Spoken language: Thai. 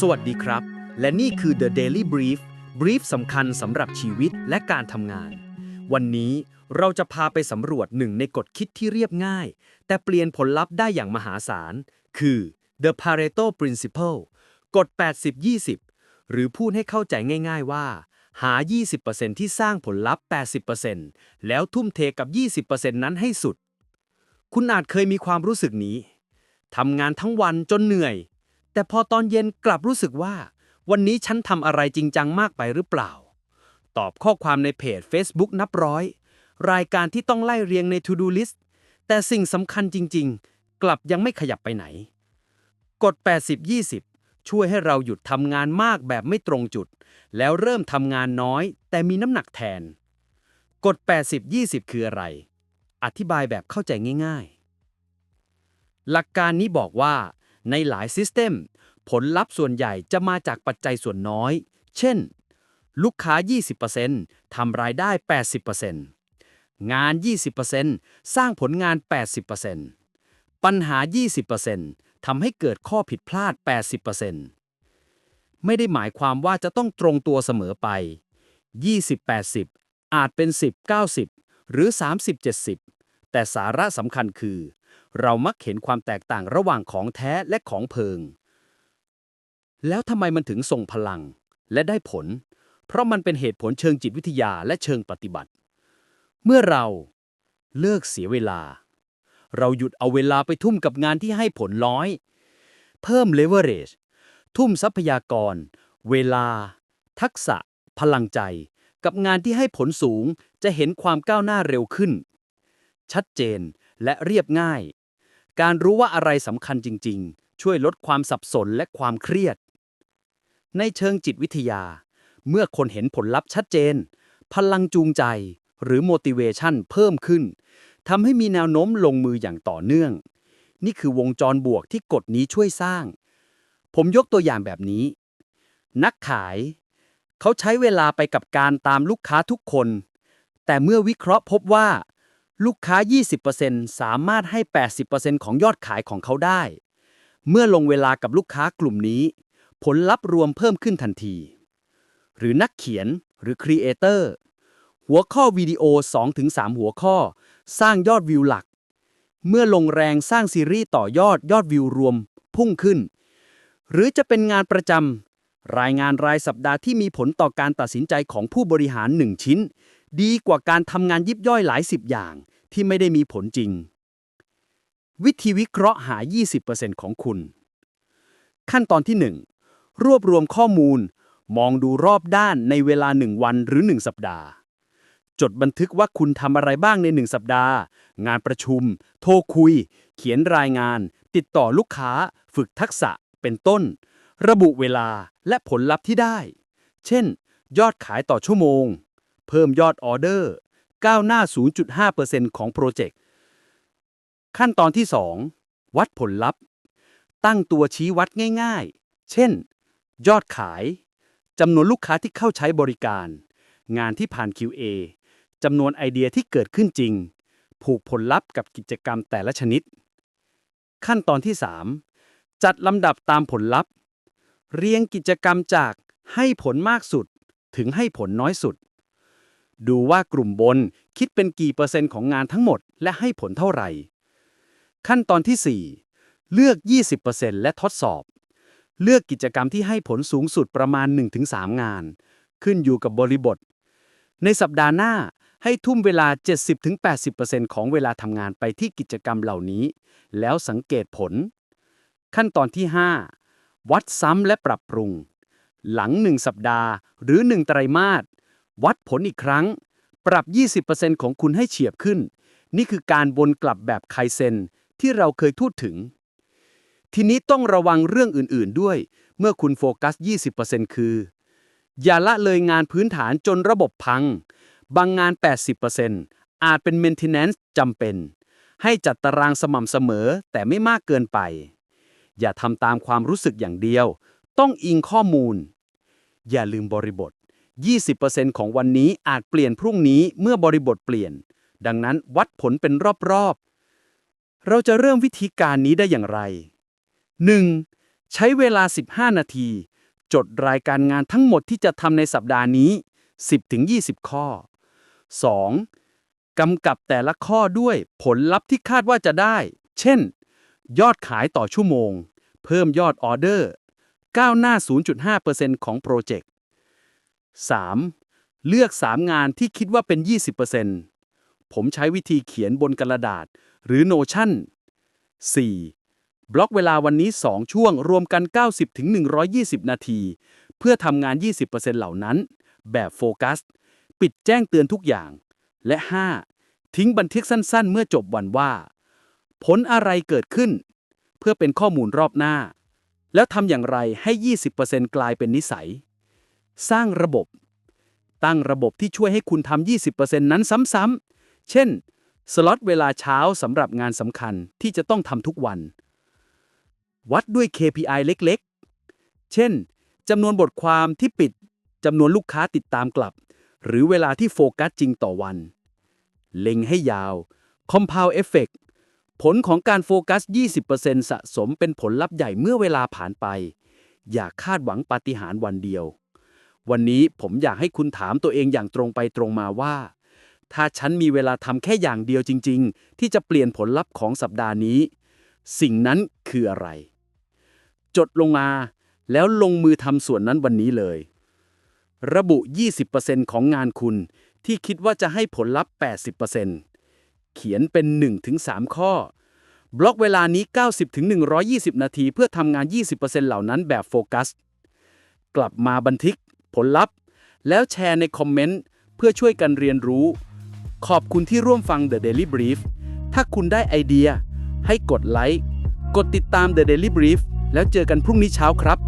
สวัสดีครับ และนี่คือ The Daily Brief Brief สำคัญสำหรับชีวิตและการทำงาน วันนี้เราจะพาไปสำรวจหนึ่งในกฎคิดที่เรียบง่าย แต่เปลี่ยนผลลัพธ์ได้อย่างมหาศาล คือ The Pareto Principle กฎ 80-20 หรือพูดให้เข้าใจง่าย ๆว่า หา 20%ที่สร้างผลลัพธ์ 80%แล้วทุ่มเทกับ 20%นั้นให้สุด คุณอาจเคยมีความรู้สึกนี้ทำงานทั้งวันจนเหนื่อย แต่พอตอนเย็นกลับรู้สึกว่า วันนี้ฉันทำอะไรจริงจังมากไปหรือเปล่า ตอบข้อความในเพจ Facebook นับร้อย รายการที่ต้องไล่เรียงใน To Do List แต่สิ่งสำคัญจริง ๆ กลับยังไม่ขยับไปไหนกฎ80-20 ช่วยให้เราหยุดทำงานมากแบบไม่ตรงจุด แล้วเริ่มทำงานน้อย แต่มีน้ำหนักแทนกฎ80-20 คืออะไร อธิบายแบบเข้าใจง่าย ๆ หลักการนี้บอกว่า ในหลายซิสเต็มผลลัพธ์ส่วนใหญ่จะมาจากปัจจัยส่วนน้อย เช่น ลูกค้า 20%ทำรายได้ 80%งาน 20%สร้างผลงาน 80%ปัญหา 20%ทำให้เกิดข้อผิดพลาด 80%ไม่ได้หมายความว่าจะต้องตรงตัวเสมอไป 20-80 อาจเป็น 10-90 หรือ 30-70 แต่สาระสำคัญคือ เรามักเห็นความแตกต่างระหว่างของแท้และของเพิง แล้วทำไมมันถึงส่งพลังและได้ผล เพราะมันเป็นเหตุผลเชิงจิตวิทยาและเชิงปฏิบัติ เมื่อเราเลิกเสียเวลา เราหยุดเอาเวลาไปทุ่มกับงานที่ให้ผลน้อย เพิ่ม leverage ทุ่มทรัพยากร เวลา ทักษะ พลังใจ กับงานที่ให้ผลสูงจะเห็นความก้าวหน้าเร็วขึ้น ชัดเจน และเรียบง่าย การรู้ว่าอะไรสำคัญจริง ๆ ช่วยลดความสับสนและความเครียด ในเชิงจิตวิทยา เมื่อคนเห็นผลลัพธ์ชัดเจน พลังจูงใจ หรือ motivation เพิ่มขึ้นทำให้มีแนวโน้มลงมืออย่างต่อเนื่อง นี่คือวงจรบวกที่กฎนี้ช่วยสร้าง ผมยกตัวอย่างแบบนี้ นักขาย เขาใช้เวลาไปกับการตามลูกค้าทุกคน แต่เมื่อวิเคราะห์พบว่า ลูกค้า 20%สามารถให้ 80%ของยอดขายของเขาได้ เมื่อลงเวลากับลูกค้ากลุ่มนี้ ผลลัพธ์รวมเพิ่มขึ้นทันที หรือนักเขียนหรือครีเอเตอร์ หัวข้อวิดีโอ 2-3 หัวข้อ สร้างยอดวิวหลัก เมื่อลงแรงสร้างซีรีส์ต่อยอดยอดวิวรวม พุ่งขึ้น หรือจะเป็นงานประจำรายงานรายสัปดาห์ที่มีผลต่อการตัดสินใจของผู้บริหาร 1 ชิ้น ดีกว่าการทำงานยิบย่อยหลายสิบอย่างที่ไม่ได้มีผลจริง วิธีวิเคราะห์หา 20%ของคุณ ขั้นตอนที่ 1 รวบรวมข้อมูล มองดูรอบด้านในเวลา 1 วันหรือ 1 สัปดาห์ จดบันทึกว่าคุณทำอะไรบ้างใน 1 สัปดาห์ งานประชุม โทรคุย เขียนรายงาน ติดต่อลูกค้า ฝึกทักษะ เป็นต้น ระบุเวลาและผลลัพธ์ที่ได้ เช่น ยอดขายต่อชั่วโมง เพิ่มยอดออเดอร์ ก้าวหน้า 0.5%ของโปรเจกต์ ขั้นตอนที่ 2 วัดผลลัพธ์ ตั้งตัวชี้วัดง่ายๆ เช่น ยอดขาย จำนวนลูกค้าที่เข้าใช้บริการ งานที่ผ่าน QA จำนวนไอเดียที่เกิดขึ้นจริง ผูกผลลัพธ์กับกิจกรรมแต่ละชนิด ขั้นตอนที่ 3 จัดลำดับตามผลลัพธ์ เรียงกิจกรรมจากให้ผลมากสุดถึงให้ผลน้อยสุด ดูว่ากลุ่มบนคิดเป็นกี่เปอร์เซ็นต์ของงานทั้งหมด และให้ผลเท่าไหร่ ขั้นตอนที่ 4 เลือก 20%และทดสอบ เลือกกิจกรรมที่ให้ผลสูงสุดประมาณ 1-3 งาน ขึ้นอยู่กับบริบท ในสัปดาห์หน้าให้ทุ่มเวลา 70-80%ของเวลาทำงานไปที่กิจกรรมเหล่านี้ แล้วสังเกตผล ขั้นตอนที่ 5 วัดซ้ำและปรับปรุง หลัง 1 สัปดาห์ หรือ 1 ไตรมาส วัดผลอีกครั้ง ปรับ 20%ของคุณให้เฉียบขึ้น นี่คือการวนกลับแบบไคเซนที่เราเคยพูดถึง ทีนี้ต้องระวังเรื่องอื่น ๆ ด้วย เมื่อคุณโฟกัส 20%คือ อย่าละเลยงานพื้นฐานจนระบบพัง บางงาน 80%อาจเป็น maintenance จำเป็น ให้จัดตารางสม่ำเสมอแต่ไม่มากเกินไป อย่าทำตามความรู้สึกอย่างเดียว ต้องอิงข้อมูล อย่าลืมบริบท 20%ของวันนี้อาจเปลี่ยนพรุ่งนี้เมื่อบริบทเปลี่ยน ดังนั้นวัดผลเป็นรอบๆ เราจะเริ่มวิธีการนี้ได้อย่างไร 1. ใช้เวลา 15 นาที จดรายการงานทั้งหมดที่จะทำในสัปดาห์นี้ 10-20 ข้อ 2. กำกับแต่ละข้อด้วยผลลัพธ์ที่คาดว่าจะได้ เช่น ยอดขายต่อชั่วโมง เพิ่มยอดออเดอร์ ก้าวหน้า 0.5%ของโปรเจกต์ 3. เลือก 3 งานที่คิดว่าเป็น 20%ผมใช้วิธีเขียนบนกระดาษ หรือ Notion 4. บล็อกเวลาวันนี้ 2 ช่วงรวมกัน 90-120 นาที เพื่อทำงาน 20%เหล่านั้น แบบโฟกัส ปิดแจ้งเตือนทุกอย่าง และ 5. ทิ้งบันทึกสั้นๆ เมื่อจบวันว่า ผลอะไรเกิดขึ้น เพื่อเป็นข้อมูลรอบหน้า แล้วทำอย่างไรให้ 20%กลายเป็นนิสัย สร้างระบบ ตั้งระบบที่ช่วยให้คุณทำ 20%นั้นซ้ำๆ เช่น สล็อตเวลาเช้าสำหรับงานสำคัญที่จะต้องทำทุกวัน วัดด้วย KPI เล็กๆ เช่นจำนวนบทความที่ปิดจำนวนลูกค้าติดตามกลับ หรือเวลาที่โฟกัสจริงต่อวัน เล็งให้ยาว Compound Effect ผลของการโฟกัส 20%สะสมเป็นผลลัพธ์ใหญ่เมื่อเวลาผ่านไป อย่าคาดหวังปาฏิหาริย์วันเดียว วันนี้ผมอยากให้คุณถามตัวเองอย่างตรงไปตรงมาว่า ถ้าฉันมีเวลาทำแค่อย่างเดียวจริง ๆ ที่จะเปลี่ยนผลลัพธ์ของสัปดาห์นี้ สิ่งนั้นคืออะไร จดลงมาแล้วลงมือทำส่วนนั้นวันนี้เลย ระบุ 20%ของงานคุณที่คิดว่าจะให้ผลลัพธ์ 80%เขียนเป็น 1-3 ข้อ บล็อกเวลานี้ 90-120 นาที เพื่อทำงาน 20%เหล่านั้นแบบโฟกัส กลับมาบันทึก ผลลัพธ์ แล้วแชร์ในคอมเมนต์ เพื่อช่วยกันเรียนรู้ ขอบคุณที่ร่วมฟัง The Daily Brief ถ้าคุณได้ไอเดีย ให้กดไลค์ กดติดตาม The Daily Brief แล้วเจอกันพรุ่งนี้เช้าครับ